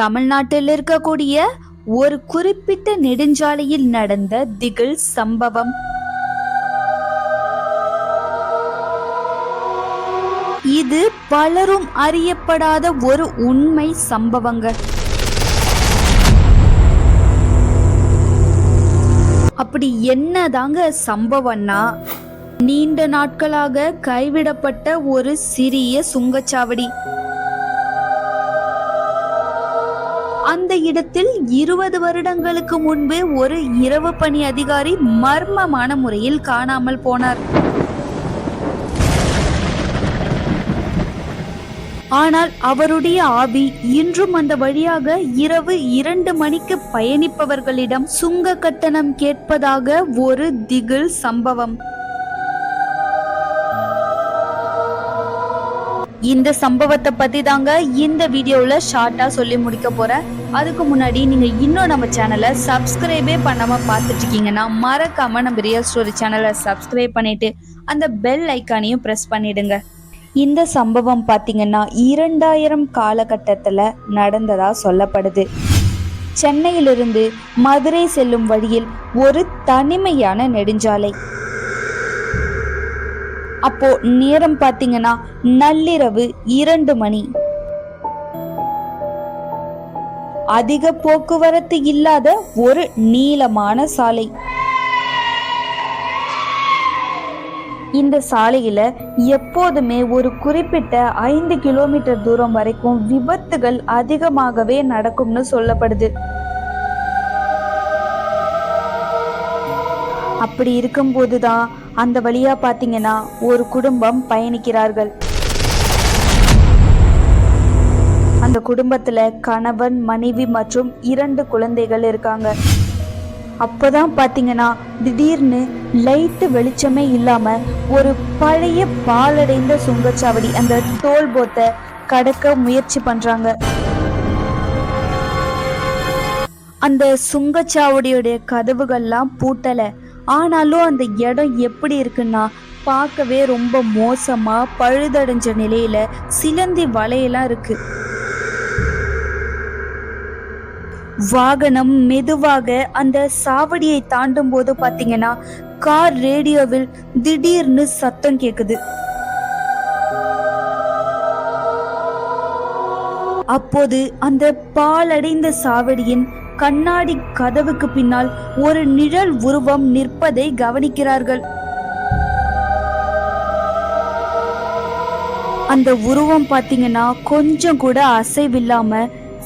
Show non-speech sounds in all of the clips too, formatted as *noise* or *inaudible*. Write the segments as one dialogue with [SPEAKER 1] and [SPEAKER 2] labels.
[SPEAKER 1] தமிழ்நாட்டில் இருக்கக்கூடிய ஒரு குறிப்பிட்ட நெடுஞ்சாலையில் நடந்த திகில் சம்பவம். இது பலரும் அறியப்படாத ஒரு உண்மை சம்பவங்கள். அப்படி என்னதாங்க சம்பவம்னா நீண்ட நாட்களாக கைவிடப்பட்ட ஒரு சிறிய சுங்கச்சாவடி. அந்த இடத்தில் இருபது வருடங்களுக்கு முன்பு ஒரு இரவு பணி அதிகாரி மர்மமான முறையில் காணாமல் போனார். ஆனால் அவருடைய ஆவி இன்றும் அந்த வழியாக இரவு இரண்டு மணிக்கு பயணிப்பவர்களிடம் சுங்க கட்டணம் கேட்பதாக ஒரு திகில் சம்பவம். இந்த சம்பவத்தை பத்தி தாங்க இந்த வீடியோல ஷார்ட்டா சொல்லி முடிக்க போறேன். அதுக்கு முன்னாடி நீங்க இன்னும் நம்ம சேனலை சப்ஸ்கிரைபே பண்ணாம பார்த்துட்ருக்கீங்கன்னா இருக்கீங்கன்னா மறக்காம நம்ம ரியல் ஸ்டோரி சேனலை சப்ஸ்கிரைப் பண்ணிட்டு அந்த பெல் ஐக்கானையும் ப்ரெஸ் பண்ணிடுங்க. இந்த சம்பவம் பார்த்தீங்கன்னா இரண்டாயிரம் காலகட்டத்தில் நடந்ததா சொல்லப்படுது. சென்னையிலிருந்து மதுரை செல்லும் வழியில் ஒரு தனிமையான நெடுஞ்சாலை. அப்போ நேரம் பார்த்தீங்கன்னா நள்ளிரவு இரண்டு மணி. அதிக போக்குவரத்து இல்லாத ஒரு நீளமான சாலை. இந்த சாலையில எப்போதுமே ஒரு குறிப்பிட்ட ஐந்து கிலோமீட்டர் தூரம் வரைக்கும் விபத்துகள் அதிகமாகவே நடக்கும்னு சொல்லப்படுது. அப்படி இருக்கும்போது தான் அந்த வழியா பாத்தீங்கன்னா ஒரு குடும்பம் பயணிக்கிறார்கள். அந்த குடும்பத்துல கணவன் மனைவி மற்றும் இரண்டு குழந்தைகள் இருக்காங்க. அப்போதான் பாத்தீங்கன்னா திடீர்னு லைட்டு வெளிச்சமே இல்லாம ஒரு பழைய பாலடைந்த சுங்கச்சாவடி அந்த டோல் போத்தை கடக்க முயற்சி பண்றாங்க. அந்த சுங்கச்சாவடியுடைய கதவுகள்லாம் பூட்டலை. ஆனாலும் அந்த இடம் எப்படி இருக்குன்னா பார்க்கவே ரொம்ப மோசமா பழுதடைஞ்ச நிலையில சிலந்தி வலையெல்லாம் இருக்கு. வாகனம் மெதுவாக அந்த சாவடியை தாண்டும் போது பாத்தீங்கன்னா கார் ரேடியோவில் திடீர்னு சத்தம் கேக்குது. அப்போது அந்த பாலடைந்த சாவடியின் கண்ணாடி கதவுக்கு பின்னால் ஒரு நிழல் உருவம் நிற்பதை கவனிக்கிறார்கள். அந்த உருவம் பாத்தீங்கன்னா கொஞ்சம் கூட அசைவில்லாம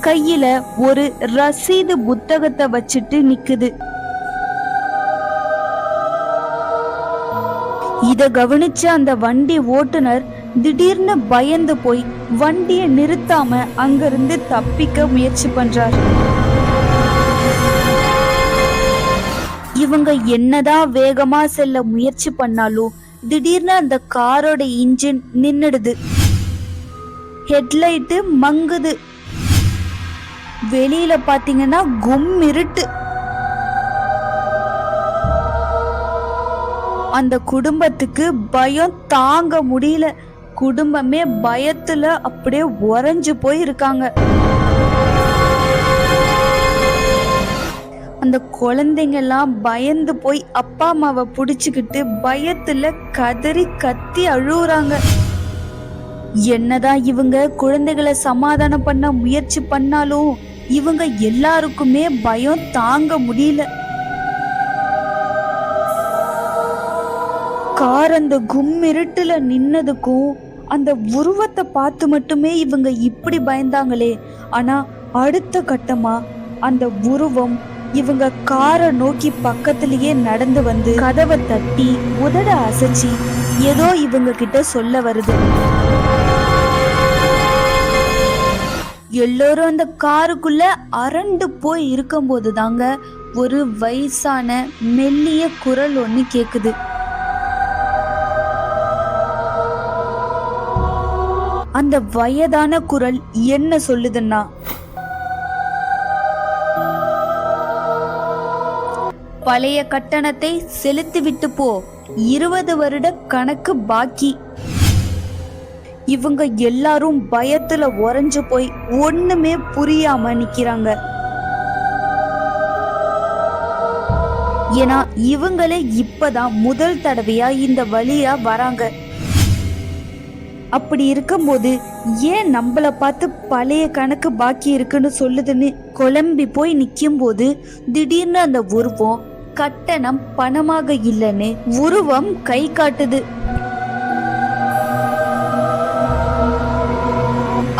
[SPEAKER 1] கையில ஒரு ரசீது புத்தகத்தை வச்சுட்டு நிக்குது. இத கவனிச்ச அந்த வண்டி ஓட்டுநர் திடீர்னு பயந்து போய் வண்டியை நிறுத்தாம அங்கிருந்து தப்பிக்க முயற்சி பண்றார். இவங்க என்னதான் வேகமா செல்ல முயற்சி பண்ணாலும் திடீர்னு அந்த காரோட இன்ஜின் நின்னுடுது. ஹெட்லைட்டு மங்குது. வெளியில பாத்தீங்கன்னா கும் இருட்டு. அந்த குடும்பத்துக்கு பயம் தாங்க முடியல. குடும்பமே பயத்துல அப்படியே உறைஞ்சு போய் இருக்காங்க அந்த குழந்தைங்கெல்லாம் பயந்து போய் அப்பா அம்மாவை பிடிச்சிக்கிட்டு பயத்துல கதறி கத்தி அழுகுறாங்க என்னதான் இவங்க குழந்தைகளை சமாதானம் பண்ண முயற்சி பண்ணாலும் இவங்க எல்லாருக்குமே பயம் தாங்க முடியல. கார் அந்த கும்மிருட்டுல நின்னதுக்கும் அந்த உருவத்தை பார்த்து மட்டுமே இவங்க இப்படி பயந்தாங்களே. ஆனா அடுத்த கட்டமா அந்த உருவம் இவங்க காரை நோக்கி பக்கத்திலேயே நடந்து வந்து கதவை தட்டி உதட அசைச்சி ஏதோ இவங்க கிட்ட சொல்ல வருது. எல்லோரும் அந்த காருக்குள்ள அரண்டு போய் இருக்கும்போது தாங்க ஒரு வயசான மெல்லிய குரல் ஒன்று கேக்குது. அந்த வயதான குரல் என்ன சொல்லுதுன்னா பழைய கட்டணத்தை செலுத்திவிட்டு போ. இருபது வருட கணக்கு பாக்கி. இவங்க எல்லாரும் பயத்துல உறைஞ்சு போய் ஒண்ணுமே புரியாம நிக்கிறாங்க. ஏன்னா இவங்களே இப்பதான் முதல் தடவையா இந்த வழியா வராங்க. அப்படி இருக்கும்போது ஏன் நம்மள பார்த்து பழைய கணக்கு பாக்கி இருக்குன்னு சொல்லுதுன்னு குழம்பி போய் நிற்கும் போது திடீர்னு அந்த உருவம் கட்டணம் பணமாக இல்லைன்னு உருவம் கை காட்டுது.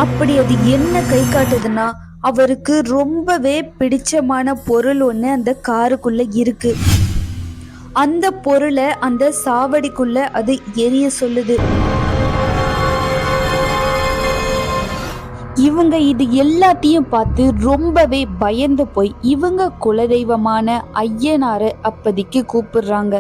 [SPEAKER 1] அப்படி அது என்ன கை காட்டுதுன்னா அவருக்கு ரொம்பவே பிடிச்சமான பொருள் ஒன்று அந்த காருக்குள்ள இருக்கு. அந்த பொருளை அந்த சாவடிக்குள்ள அது எரிய சொல்லுது. இவங்க இது எல்லாத்தையும் பார்த்து ரொம்பவே பயந்து போய் இவங்க குலதெய்வமான ஐயனாரை அப்பதிக்கு கூப்பிடுறாங்க.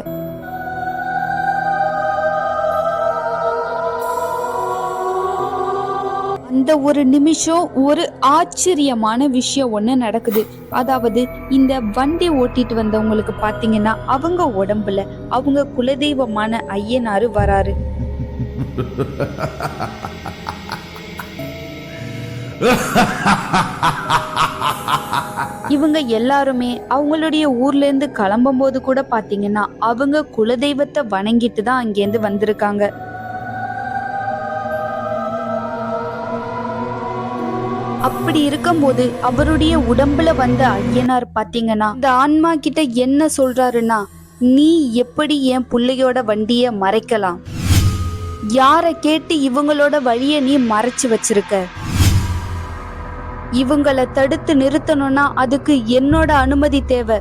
[SPEAKER 1] அந்த ஒரு நிமிஷம் ஒரு ஆச்சரியமான விஷயம் ஒன்று நடக்குது. அதாவது இந்த வண்டி ஓட்டிட்டு வந்தவங்களுக்கு பார்த்தீங்கன்னா அவங்க உடம்புல அவங்க குலதெய்வமான ஐயனாரு வராரு. *laughs* *laughs* இவங்க எல்லாருமே அவங்களுடைய ஊர்ல இருந்து கிளம்பும் போது கூட பாத்தீங்கன்னா அவங்க குலதெய்வத்தை வணங்கிட்டு தான் அங்கேருந்து வந்திருக்காங்க. அப்படி இருக்கும்போது அவருடைய உடம்புல வந்த ஐயனார் பாத்தீங்கன்னா இந்த ஆன்மா கிட்ட என்ன சொல்றாருன்னா நீ எப்படி என் பிள்ளையோட வண்டிய மறைக்கலாம்? யாரை கேட்டு இவங்களோட வழிய நீ மறைச்சு வச்சிருக்க? இவங்களை தடுத்து நிறுத்தணும்னா அதுக்கு என்னோட அனுமதி தேவை.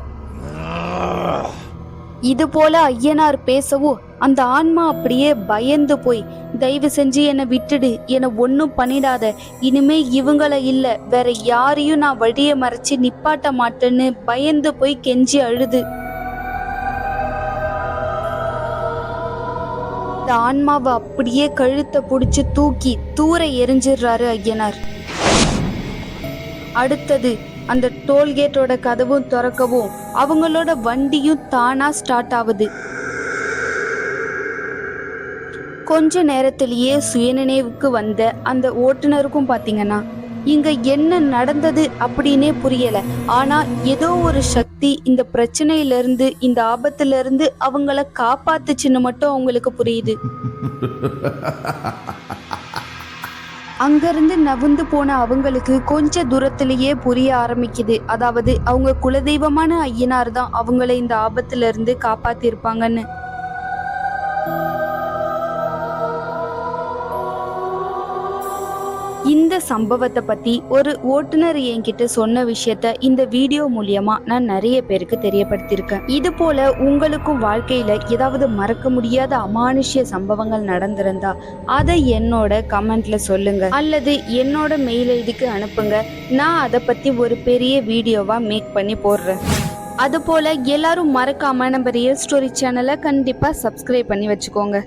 [SPEAKER 1] இது போல ஐயனார் பேசவும் அந்த ஆன்மா அப்படியே பயந்து போய் தயவு செஞ்சு என்னை விட்டுடு என்னை ஒன்றும் பண்ணிடாத. இனிமே இவங்கள இல்ல வேற யாரையும் நான் வழிய மறைச்சு நிப்பாட்ட மாட்டேன்னு பயந்து போய் கெஞ்சி அழுது. ஆன்மாவை அப்படியே கழுத்தை பிடிச்சி தூக்கி தூர எரிஞ்சிடுறாரு ஐயனார். அடுத்தது அந்த டோல்கேட்டோட கதவும் திறக்கவும் அவங்களோட வண்டியும் தானா ஸ்டார்ட் ஆகுது. கொஞ்ச நேரத்திலேயே சுயநினைவுக்கு வந்த அந்த ஓட்டுநருக்கும் பார்த்தீங்கன்னா இங்க என்ன நடந்தது அப்படின்னே புரியல. ஆனா ஏதோ ஒரு சக்தி இந்த பிரச்சனையில இருந்து இந்த ஆபத்துல இருந்து அவங்கள காப்பாத்துச்சுன்னு மட்டும் அவங்களுக்கு புரியுது. *laughs* அங்கிருந்து நவுந்து போன அவங்களுக்கு கொஞ்ச தூரத்திலேயே புரிய ஆரம்பிக்குது. அதாவது அவங்க குலதெய்வமான ஐயனார் தான் அவங்கள இந்த ஆபத்துல இருந்து காப்பாத்திருப்பாங்கன்னு. இந்த சம்பவத்தை பத்தி ஒரு ஓட்டுநர் என்கிட்ட சொன்ன விஷயத்த இந்த வீடியோ மூலியமா நான் நிறைய பேருக்கு தெரியப்படுத்தியிருக்கேன். இது போல உங்களுக்கும் வாழ்க்கையில ஏதாவது மறக்க முடியாத அமானுஷ்ய சம்பவங்கள் நடந்திருந்தா அதை என்னோட கமெண்ட்ல சொல்லுங்க. அல்லது என்னோட மெயில் ஐடிக்கு அனுப்புங்க. நான் அதை பத்தி ஒரு பெரிய வீடியோவா மேக் பண்ணி போடுறேன். அதுபோல எல்லாரும் மறக்காம நம்ம ரியல் ஸ்டோரி சேனலை கண்டிப்பா சப்ஸ்கிரைப் பண்ணி வச்சுக்கோங்க.